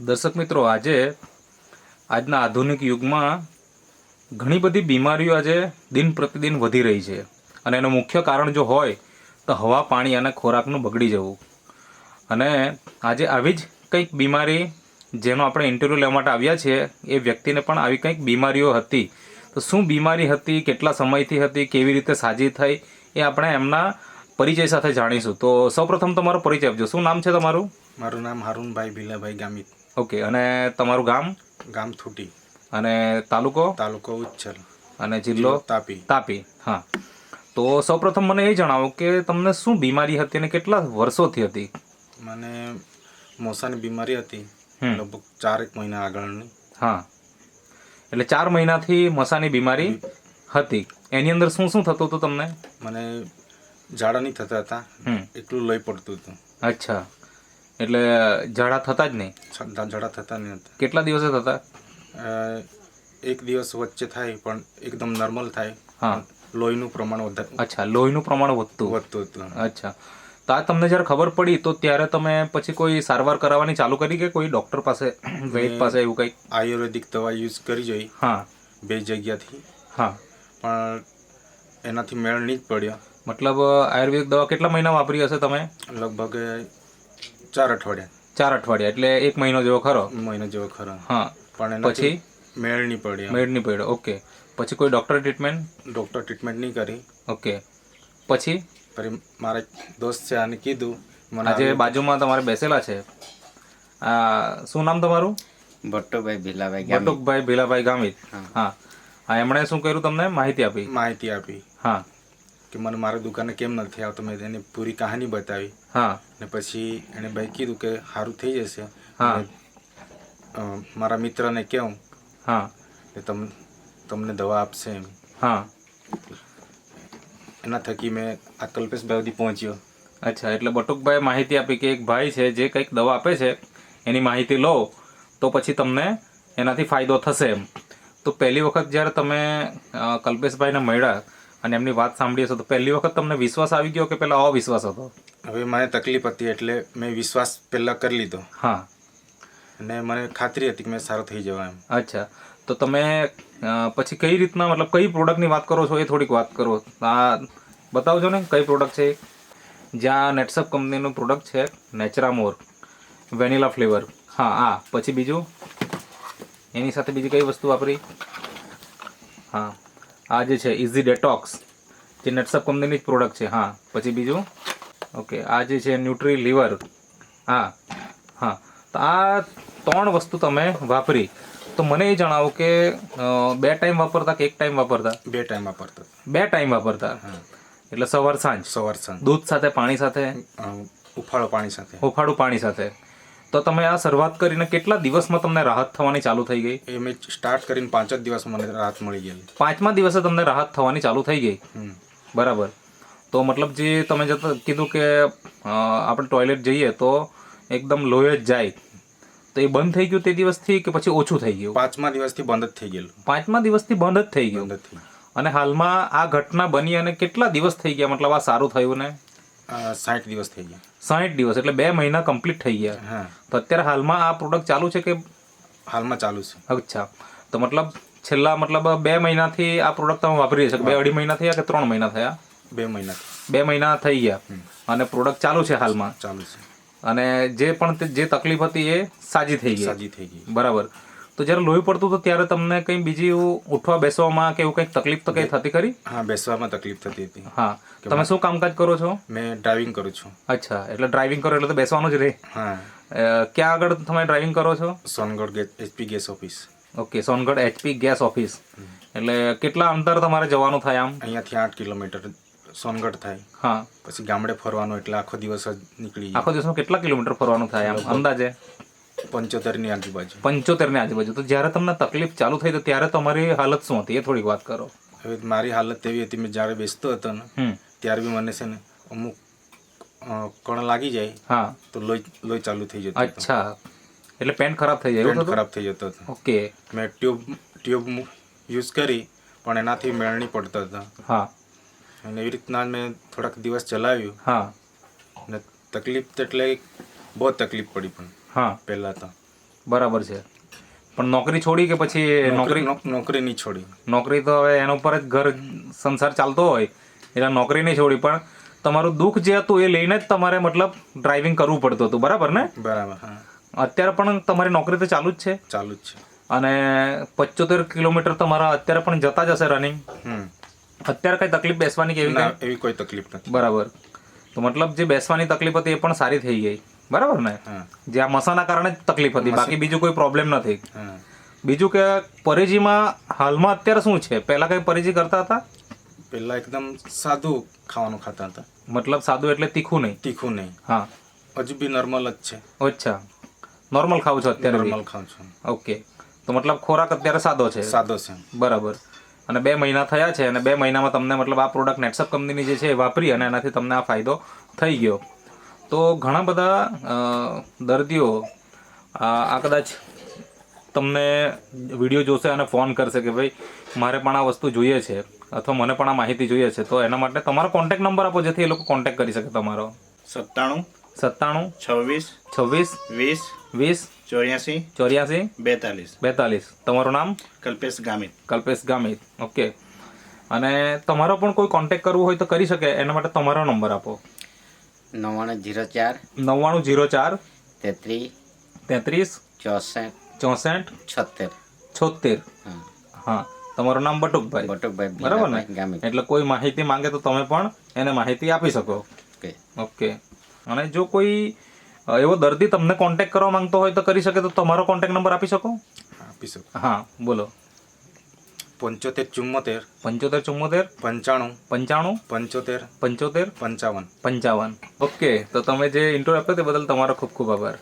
દર્શક મિત્રો, આજે આજના આધુનિક યુગમાં ઘણી બધી બીમારીઓ આજે દિન પ્રતિદિન વધી રહી છે. અને એનું મુખ્ય કારણ જો હોય, તો હવા, પાણી અને ખોરાકનું બગડી જવું. અને આજે આવી જ કંઈક બીમારી જેનો આપણે ઇન્ટરવ્યૂ લેવા માટે આવ્યા છીએ, એ વ્યક્તિને પણ આવી કંઈક બીમારીઓ હતી. તો શું બીમારી હતી, કેટલા સમયથી હતી, કેવી રીતે સાજી થઈ, એ આપણે એમના પરિચય સાથે જાણીશું. તો સૌપ્રથમ તમારો પરિચય આપજો. શું નામ છે તમારું? મારું નામ હારુનભાઈ ભીલાભાઈ ગામિત. ઓકે અને તમારું ગામ? ગામ થુટી. અને તાલુકો? તાલુકો ઉચ્છલ. અને જિલ્લો? તાપી. તાપી હા. તો સૌપ્રથમ મને એ જણાવો કે તમને શું બીમારી હતી અને કેટલા વર્ષોથી હતી? મને મોસાની બીમારી હતી. લગભગ ચારેક મહિના આગળની. હા. એટલે ચાર મહિનાથી મસાની બીમારી હતી. એની અંદર શું શું થતું હતું તમને? મને ઝાડા નહીં થતા હતા. હમ. લઈ પડતું હતું. અચ્છા. એટલે ઝાડા થતા જ નહીં? ઝાડા થતા નહીં હતા. કેટલા દિવસે થતા? એક દિવસ વચ્ચે થાય પણ એકદમ નોર્મલ થાય. હા. લોહીનું પ્રમાણ વધારે અચ્છા લોહીનું પ્રમાણ વધતું. વધતું હતું. અચ્છા. તો આ તમને જ્યારે ખબર પડી તો ત્યારે તમે પછી કોઈ સારવાર કરાવવાની ચાલુ કરી કે કોઈ ડૉક્ટર પાસે વૈદ પાસે એવું કંઈક આયુર્વેદિક દવા યુઝ કરી જોઈ. હા. બે જગ્યાથી. હા. પણ એનાથી મેળ નહીં જ પડ્યો. મતલબ આયુર્વેદિક દવા કેટલા મહિના વાપરી હશે તમે? લગભગ ચાર અઠવાડિયા. ચાર અઠવાડિયા એટલે એક મહિનો જેવો ખરો? મહિનો જેવો ખરો. હા. પણ પછી? મેળ નહીં પડ્યો મેળ નહીં પડ્યો ઓકે. પછી કોઈ ડૉક્ટર ટ્રીટમેન્ટ? ડૉક્ટર ટ્રીટમેન્ટ નહીં કરી. ઓકે. પછી? પછી મારા દોસ્ત છે આને કીધું. મને આજે બાજુમાં તમારે બેસેલા છે. આ શું નામ તમારું? ભટ્ટુભાઈ ભીલાભાઈ ભટ્ટુભાઈ ભીલાભાઈ ગામિત. હા. હા એમણે શું કર્યું તમને? માહિતી આપી. માહિતી આપી. હા. કે મને મારા દુકાને કેમ નથી આવતો? મેં એને પૂરી કહાની બતાવી. હા. ને પછી એણે ભાઈ કીધું કે સારું થઈ જશે. હા. મારા મિત્રને કહું હા. કે તમ તમને દવા આપશે એમ. હા. એના થકી મેં આ કલ્પેશભાઈ સુધી પહોંચ્યો. અચ્છા એટલે બટુકભાઈ માહિતી આપી કે એક ભાઈ છે જે કંઈક દવા આપે છે એની માહિતી લો તો પછી તમને એનાથી ફાયદો થશે એમ. તો પહેલી વખત જ્યારે તમે કલ્પેશભાઈને મળ્યા અને એમની વાત સાંભળી હશે તો પહેલી વખત તમને વિશ્વાસ આવી ગયો કે પહેલાં અવિશ્વાસ હતો? હવે મને તકલીફ હતી એટલે મેં વિશ્વાસ પહેલાં કરી લીધો. હા. અને મને ખાતરી હતી કે મેં સારો થઈ જવા એમ. અચ્છા. તો તમે પછી કઈ રીતના મતલબ કઈ પ્રોડક્ટની વાત કરો છો એ થોડીક વાત કરો. આ બતાવજો ને કઈ પ્રોડક્ટ છે જ્યાં નેટસપ કંપનીનું પ્રોડક્ટ છે નેચરામોર વેનીલા ફ્લેવર હા હા પછી બીજું? એની સાથે બીજી કઈ વસ્તુ વાપરી? હા. આ જે છે ઇઝી ડેટોક્સ જે નેટસપ કંપનીની જ પ્રોડક્ટ છે. હા પછી બીજું? ઓકે આ જે છે ન્યુટ્રી લીવર હા હા. તો આ ત્રણ વસ્તુ તમે વાપરી. તો મને એ જણાવો કે બે ટાઈમ વાપરતા કે એક ટાઈમ વાપરતા? બે ટાઈમ વાપરતા. બે ટાઈમ વાપરતા? એટલે સવાર સાંજ? સવાર સાંજ. દૂધ સાથે પાણી સાથે? ઉફાળો પાણી સાથે. હુંફાળું પાણી સાથે. તો તમે આ શરૂઆત કરીને કેટલા દિવસમાં તમને રાહત થવાની ચાલુ થઈ ગઈ? એ મેં સ્ટાર્ટ કરીને પાંચ જ દિવસમાં મને રાહત મળી ગયેલી. પાંચમા દિવસે તમને રાહત થવાની ચાલુ થઈ ગઈ? બરાબર. તો મતલબ જે તમે કીધું કે આપણે ટોયલેટ જઈએ તો એકદમ લોહી જ જાય. તો એ બંધ થઈ ગયું તે દિવસથી કે પછી ઓછું થઈ ગયું? પાંચમા દિવસથી બંધ જ થઈ ગયેલું. પાંચમા દિવસથી બંધ જ થઈ ગયું. અને હાલમાં આ ઘટના બની અને કેટલા દિવસ થઈ ગયા? મતલબ આ સારું થયું ને? સાઠ દિવસ થઈ ગયા. સાઠ દિવસ એટલે બે મહિના કમ્પ્લીટ થઈ ગયા. હા. તો અત્યારે હાલમાં આ પ્રોડક્ટ ચાલુ છે કે હાલમાં ચાલુ છે. અચ્છા. તો મતલબ છેલ્લા મતલબ બે મહિનાથી આ પ્રોડક્ટ તમે વાપરી રહ્યા છો? બે અઢી મહિના થયા કે ત્રણ મહિના થયા? બે મહિના બે મહિના થઈ ગયા. અને પ્રોડક્ટ ચાલુ છે હાલમાં? ચાલુ છે. અને જે પણ જે તકલીફ હતી એ સાજી થઈ ગઈ. સાજી થઈ ગઈ. બરાબર. તો જ્યારે લોહી પડતું હતું ત્યારે તમને કંઈ બીજી ઉઠવા બેસવામાં કે એવું કંઈક તકલીફ તો કંઈ થતી ખરી? હા બેસવામાં તકલીફ થતી હતી. હા. તમે શું કામકાજ કરો છો? મેં ડ્રાઇવિંગ કરું છું. અચ્છા એટલે ડ્રાઇવિંગ કરો એટલે તો બેસવાનું જ રહે. હા. ક્યાં આગળ તમે ડ્રાઇવિંગ કરો છો? Songadh HP gas office. Okay Songadh HP gas office. એટલે કેટલા અંતર તમારે જવાનું થાય આમ? અહીંયાથી આઠ કિલોમીટર સોનગઢ થાય. હા. પછી ગામડે ફરવાનું એટલે આખો દિવસ જ નીકળી આખો દિવસમાં કેટલા કિલોમીટર ફરવાનું થાય આમ? અંદાજે? પંચોતેરની આજુબાજુ. પંચોતેરની આજુબાજુ. તો જ્યારે તમને તકલીફ ચાલુ થઈ તો ત્યારે તમારી હાલત શું હતી? એ થોડીક વાત કરો. હવે મારી હાલત એવી હતી મેં જ્યારે બેસતો હતો ને ત્યારે બી મને છે ને અમુક કણ લાગી જાય હા. તો લોહી લોહી ચાલુ થઈ જતો અચ્છા. એટલે પેન્ટ ખરાબ થઈ જાય પેન્ટ ખરાબ થઈ જતો હતો. ઓકે. મેં ટ્યુબ ટ્યુબ યુઝ કરી પણ એનાથી મેળ નહીં પડતો હતો. હા. અને એવી રીતના મેં થોડાક દિવસ ચલાવ્યું. હા. અને તકલીફ એટલે બહુ તકલીફ પડી પણ. હા પહેલા તો. બરાબર છે. પણ નોકરી છોડી કે પછી નોકરી નોકરી નહીં છોડી. નોકરી તો હવે એના ઉપર જ ઘર સંસાર ચાલતો હોય એટલે નોકરી નહીં છોડી. પણ તમારું દુઃખ જે હતું એ લઈને જ તમારે મતલબ ડ્રાઇવિંગ કરવું પડતું હતું. બરાબર ને? બરાબર હા. અત્યારે પણ તમારી નોકરી તો ચાલુ જ છે. ચાલુ જ છે. અને પચોતેર કિલોમીટર તમારા અત્યારે પણ જતા જ હશે રનિંગ અત્યારે કઈ તકલીફ બેસવાની કે એવી એવી કોઈ તકલીફ નથી. બરાબર. તો મતલબ જે બેસવાની તકલીફ હતી એ પણ સારી થઈ ગઈ. બરાબર ને? જે આ મસાના કારણે જ તકલીફ હતી. બાકી બીજું કોઈ પ્રોબ્લેમ નથી. બીજું કે પરેજીમાં હાલમાં અત્યારે શું છે? પહેલા કઈ પરેજી કરતા હતા? પહેલા એકદમ સાદું ખાવાનું ખાતા હતા. મતલબ સાદું એટલે તીખું નહીં? તીખું નહીં. હા. હજુ બી નોર્મલ જ છે. અચ્છા. નોર્મલ ખાવ છો અત્યારે નોર્મલ ખાઉં છું. ઓકે તો મતલબ ખોરાક અત્યારે સાદો છે? સાદો છે. બરાબર. અને બે મહિના થયા છે અને બે મહિનામાં તમને મતલબ આ પ્રોડક્ટ નેટસપ કંપનીની જે છે એ વાપરી અને એનાથી તમને આ ફાયદો થઈ ગયો. તો ઘણા બધા દર્દીઓ આ કદાચ તમને વીડિયો જોશે અને ફોન કરશે કે ભાઈ મારે પણ આ વસ્તુ જોઈએ છે અથવા મને પણ આ માહિતી જોઈએ છે તો એના માટે તમારો કોન્ટેક્ટ નંબર આપો જેથી એ લોકો કોન્ટેક્ટ કરી શકે તમારો. સત્તાણું સત્તાણું છવ્વીસ છવ્વીસ વીસ વીસ ચોર્યાસી ચોર્યાસી બેતાલીસ. બેતાલીસ. તમારું નામ? કલ્પેશ ગામિત. કલ્પેશ ગામિત. ઓકે. અને તમારો પણ કોઈ કોન્ટેક્ટ કરવું હોય તો કરી શકે એના માટે તમારો નંબર આપો. નવ્વાણું જીરો ચાર. નવ્વાણું જીરો ચાર. તેત્રીસ. તેત્રીસ. ચોસઠ. ચોસઠ. છોતેર. છોતેર. હા. હા. તમારું નામ બટુકભાઈ. બટુકભાઈ બરાબર ને? ગામી એટલે કોઈ માહિતી માંગે તો તમે પણ એને માહિતી આપી શકો. ઓકે. ઓકે. અને જો કોઈ એવો દર્દી તમને કોન્ટેક્ટ કરવા માંગતો હોય તો કરી શકે તો તમારો કોન્ટેક્ટ નંબર આપી શકો? આપી શકો. હા બોલો. પંચોતેર ચુમ્મોતેર પંચોતેર ચુમ્મોતેર પંચાણું. પંચાણું? પંચોતેર. પંચોતેર? પંચાવન. પંચાવન. ઓકે તો તમે જે ઇન્ટરવ્યુ આપ્યો તે બદલ તમારો ખૂબ ખૂબ આભાર.